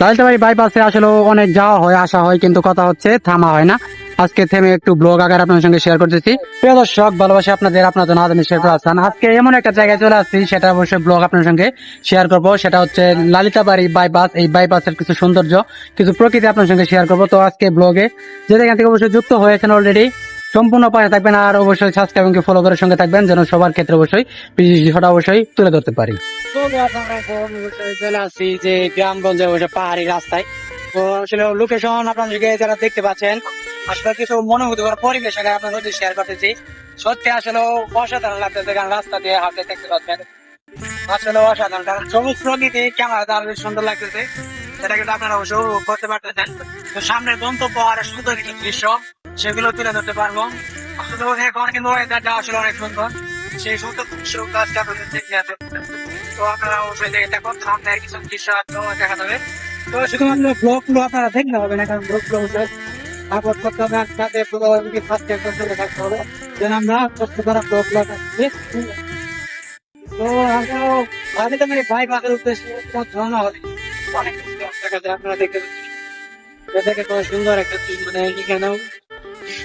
লালিতাবাড়ি বাইপাসে আসলে অনেক যাওয়া হয়, আসা হয়, কিন্তু কথা হচ্ছে থামা হয় না। আজকে থেমে একটু ব্লগ আকার আপনার সঙ্গে শেয়ার করতেছি। প্রিয় দর্শক, ভালোবাসা আপনাদের, আপনার জন্য আদমি করে আসছেন আজকে এমন একটা জায়গায় চলে আসছি, সেটা অবশ্যই ব্লগ আপনার সঙ্গে শেয়ার করব। সেটা হচ্ছে লালিতাবাড়ি বাইপাস এই বাইপাসের কিছু সৌন্দর্য, কিছু প্রকৃতি আপনার সঙ্গে শেয়ার করব। তো আজকে ব্লগে যে যেখান থেকে অবশ্যই যুক্ত হয়েছেন অলরেডি সম্পূর্ণ পাশে থাকবেন আর অবশ্যই সাবস্ক্রাইব এবং ফলো করে সঙ্গে থাকবেন যেন সবার ক্ষেত্রে অবশ্যই বিষয়টা অবশ্যই তুলে ধরতে পারি। চলে আসছি যে গ্রামগঞ্জে বসে পাহাড়ি রাস্তায়। তো আসলে লোকেশন আপনাদেরকে যারা দেখতে পাচ্ছেন, আসলে কিছু মনোভূতি করার পরিবেশ আগে আপনার মধ্যে শেয়ার করতেছি। সত্যি আসলে অসাধারণ লাগতেছে কারণ রাস্তা দিয়ে হাঁটতে দেখতে পাচ্ছেন। আসলে অসাধারণ, কারণ সবুজ প্রকৃতি ক্যামেরা তার সুন্দর লাগতেছে। সেটা কিন্তু আপনারা অবশ্যই করতে পারতেছেন। তো সামনের গন্তব্য আর সুন্দর কিছু দৃশ্য। সেগুলো তুলে ধরতে পারব। এখন কিন্তু অনেক সুন্দর। সেই সুন্দর দেখে আছে। তো আপনারা অবশ্যই দেখে দেখুন সামনে কিছু দৃশ্য দেখা যাবে। তো শুধুমাত্র ব্লগ আপনারা দেখলে হবে না, কারণ করতে তো আমরা মানে ভাই উদ্দেশ্যে আপনারা দেখতে সুন্দর একটা মানে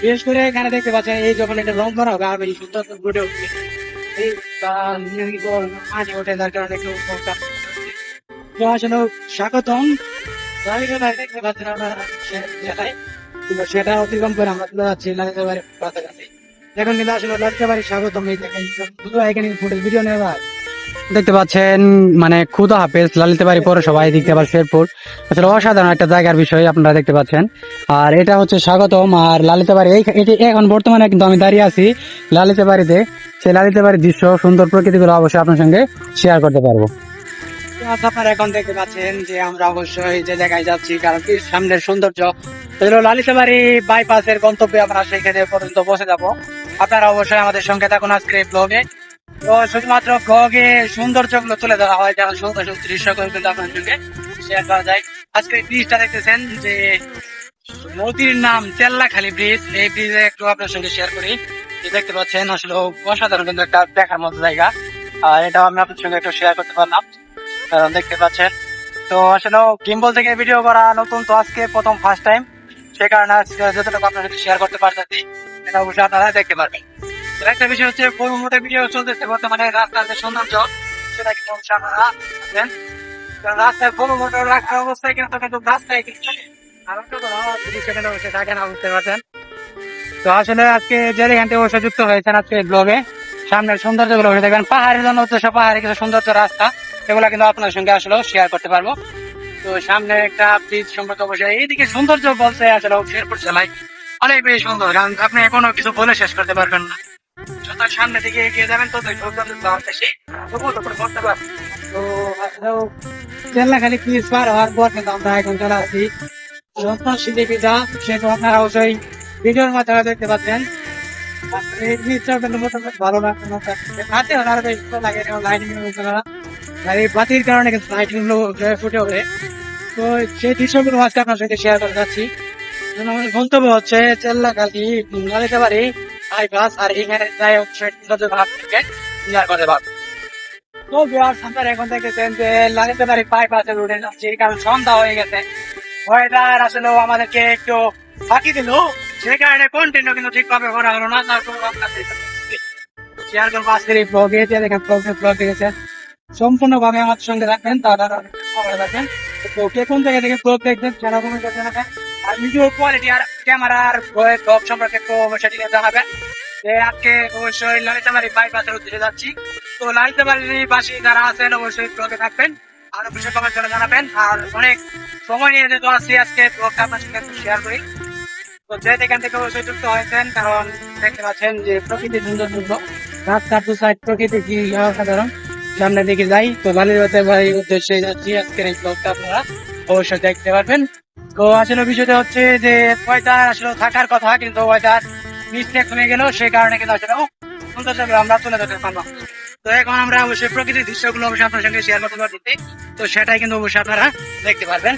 বিশেষ করে এখানে দেখতে পাচ্ছেন, এই যখন রং করা হবে বেশি সুন্দর ফুটে উঠবে। এই পানি ওঠে যার কারণে স্বাগতম। দেখতে সেটা অতিক্রম করে আমরা চলে যাচ্ছি লালিতাবাড়ির এখন কিন্তু আসলে লালিতাবাড়ি স্বাগতম। এই দেখেন শুধু এখানে ফুটেজ ভিডিও নেওয়া। দেখতে পাচ্ছেন মানে খুদা হাফেজ, লালিতাবাড়ি পৌরসভা এই দিকতে আবার শেরপুর। আসলে অসাধারণ একটা জায়গার বিষয় আপনারা দেখতে পাচ্ছেন। আর এটা হচ্ছে স্বাগতম, আর লালিতাবাড়ি, এই এটি এখন বর্তমানে কিন্তু আমি দাঁড়িয়ে আছি লালিতাবাড়িতে। সেই লালিতাবাড়ির দৃশ্য, সুন্দর প্রকৃতিগুলো অবশ্যই আপনার সঙ্গে শেয়ার করতে পারব। আপনারা এখন দেখতে পাচ্ছেন যে আমরা অবশ্যই যে যাচ্ছি, কারণ কি সামনের সৌন্দর্য। বাইপাসের গন্তব্যে আমরা পর্যন্ত যাব। আপনারা অবশ্যই আমাদের সঙ্গে থাকুন আজকের এই ব্লগে তো শুধুমাত্র ব্লগে সৌন্দর্যগুলো তুলে ধরা হয় যেমন সুন্দর সুন্দর দৃশ্যগুলো কিন্তু আপনার সঙ্গে শেয়ার করা যায়। আজকে ব্রিজটা দেখতেছেন যে নদীর নাম তেল্লাখালী ব্রিজ এই ব্রিজে একটু আপনার সঙ্গে শেয়ার করি। দেখতে পাচ্ছেন, আসলে অসাধারণ কিন্তু একটা দেখার মতো জায়গা। আর এটাও আমি আপনার সঙ্গে একটু শেয়ার করতে পারলাম। কারণ দেখতে পাচ্ছেন, তো আসলে গিম্বল থেকে ভিডিও করা নতুন, তো আজকে প্রথম ফার্স্ট টাইম সে কারণে আজকে যতটুকু আপনার সাথে শেয়ার করতে পারতেছি এটা অবশ্যই আপনারা দেখতে পারবেন। একটা বিষয় হচ্ছে মোটে ভিডিও চলতেছে বর্তমানে রাস্তার যে সৌন্দর্য সেটা কিন্তু দেখবেন কারণ রাস্তায় মোটর রাখার অবস্থায় কিন্তু কিন্তু রাস্তায় বসে বুঝতে পারছেন? তো আসলে আজকে যে এখান থেকে অবশ্যই যুক্ত হয়েছেন আজকে ব্লগে সামনের সৌন্দর্যগুলো দেখবেন। পাহাড়ের জন্য উদ্দেশ্য পাহাড়ে কিছু সৌন্দর্য রাস্তা, এগুলো কিন্তু আপনার সঙ্গে আসলে শেয়ার করতে পারব। তো সামনে একটা ব্রিজ সম্পর্কে অবশ্যই। এইদিকে সৌন্দর্য বলতে আসলে শেরপুর জেলায় অনেক বেশি সুন্দর, কারণ আপনি কোনো কিছু বলে শেষ করতে পারবেন না। যত সামনে দিকে এগিয়ে যাবেন সৌন্দর্য পাওয়া বেশি তবুও তো তো আসলেও জেলাখালি পার আমরা বাতির কারণে কিন্তু ফুটে ওঠে। তো সেই দৃশ্যগুলো আজকে আপনার সাথে শেয়ার করে যাচ্ছি। গন্তব্য হচ্ছে চেল্লাখালি লালিতে পারি বাইপাস আর এখানে যাই হচ্ছে সৌন্দর্য ভাব থেকে করতে পারব তো বিহার এখন যে যাচ্ছি কারণ সন্ধ্যা হয়ে গেছে। ওয়েদার আসলে আমাদেরকে একটু ফাঁকি দিল। সেই কারণে কিন্তু ঠিকভাবে করা হলো না তারপর শেয়ার করব আজকের এই ব্লগে যে দেখেন ব্লগে ব্লগ দেখেছেন। সম্পূর্ণভাবে আমার সঙ্গে রাখবেন তারা রাখবেন কোন থেকে ব্লগ দেখবেন কোনো জানাবেন। আর ভিডিও কোয়ালিটি আর ক্যামেরার ব্লগ সম্পর্কে একটু অবশ্যই ডিটেইলস জানাবেন যে আজকে অবশ্যই বাইপাসের উদ্দেশ্যে যাচ্ছি। তো লালিতাবাড়ির যারা আছেন, অবশ্যই ব্লগে থাকবেন। জানাবেন। আর অনেক সময় নিয়ে যেহেতু আসছি আজকে ব্লগটা আপনার একটু শেয়ার করি। তো যে যেখান থেকে অবশ্যই যুক্ত হয়েছেন, কারণ দেখতে পাচ্ছেন যে প্রকৃতি সুন্দর সুন্দর রাস্তার দু সাইড প্রকৃতি কি অসাধারণ। সামনে দিকে যাই। তো লালিবাতে বাড়ির উদ্দেশ্যে যাচ্ছি। আজকের এই ব্লগটা আপনারা অবশ্যই দেখতে পারবেন। তো আসলে বিষয়টা হচ্ছে যে ওয়েদার আসলে থাকার কথা, কিন্তু ওয়েদার মিস্টেক হয়ে গেল সেই কারণে কিন্তু আসলে আমরা তুলে ধরতে পারলাম। তো এখন আমরা অবশ্যই প্রকৃতির দৃশ্যগুলো অবশ্যই আপনার সঙ্গে শেয়ার করতে পারছি তো সেটাই কিন্তু অবশ্যই আপনারা দেখতে পারবেন।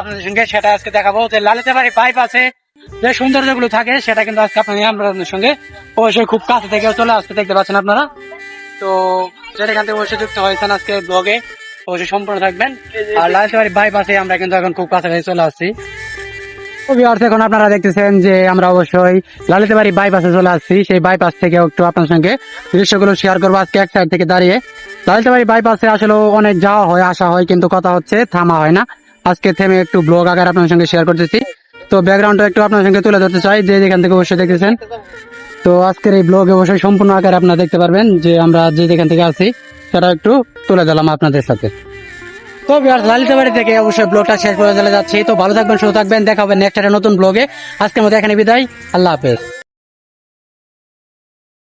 আপনাদের সঙ্গে সেটা আজকে দেখাবো যে লালিতে বাড়ি পাইপ আছে, যে সৌন্দর্যগুলো থাকে, সেটা কিন্তু আজকে আপনাদের আপনাদের সঙ্গে অবশ্যই খুব কাছে থেকে চলে আসতে দেখতে পাচ্ছেন আপনারা। তো সেখান থেকে অবশ্যই যুক্ত হয়েছেন আজকে ব্লগে অবশ্যই সম্পূর্ণ থাকবেন। আর লালসাবাড়ি বাইপাসে আমরা কিন্তু এখন খুব কাছাকাছি চলে আসছি। Viewers, এখন আপনারা দেখতেছেন যে আমরা অবশ্যই লালিতবাড়ি বাইপাসে চলে আসছি। সেই বাইপাস থেকে একটু আপনার সঙ্গে দৃশ্যগুলো শেয়ার করব আজকে এক সাইড থেকে দাঁড়িয়ে। লালিতবাড়ি বাইপাসে আসলে অনেক যাওয়া হয় আসা হয় কিন্তু কথা হচ্ছে থামা হয় না। আজকে থেমে একটু ব্লগ আকার আপনার সঙ্গে শেয়ার করতেছি। তো ব্যাকগ্রাউন্ডটা একটু আপনার সঙ্গে তুলে ধরতে চাই যে যেখান থেকে অবশ্যই দেখতেছেন। তো আজকের এই ব্লগে অবশ্যই সম্পূর্ণ আকারে আপনারা দেখতে পারবেন যে আমরা যে যেখান থেকে আসি সেটা একটু তুলে দিলাম আপনাদের সাথে। তো বিহার লালিতাবাড়ি থেকে অবশ্যই ব্লগটা শেষ করে চলে যাচ্ছি। তো ভালো থাকবেন, সুস্থ থাকবেন। দেখা হবে নেক্সট একটা নতুন ব্লগে আজকের মতো এখানে বিদায়। আল্লাহ হাফেজ।